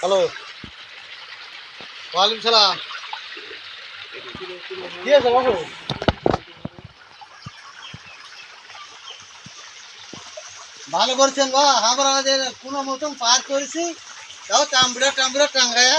Hello. ওয়ালাইকুম সালাম। কি আছে বাবু ভালো করছেন বা আমরা কোনো মতন পার করেছি। তাও টাম্বুড়া টাম্বুড়া টাঙ্গায়া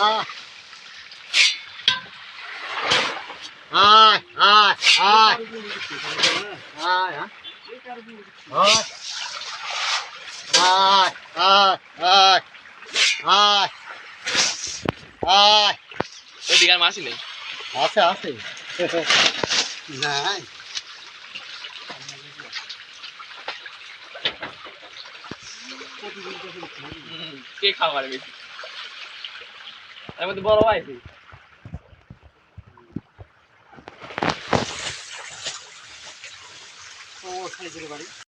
আয় আয় আয় আয় আয় আয় আয় আয় আয় আয় ওইদিকে আর নেই আছে আছে নাই কে খাবার বেশি? তার মধ্যে বড় ভাই ও খালি বাড়ি।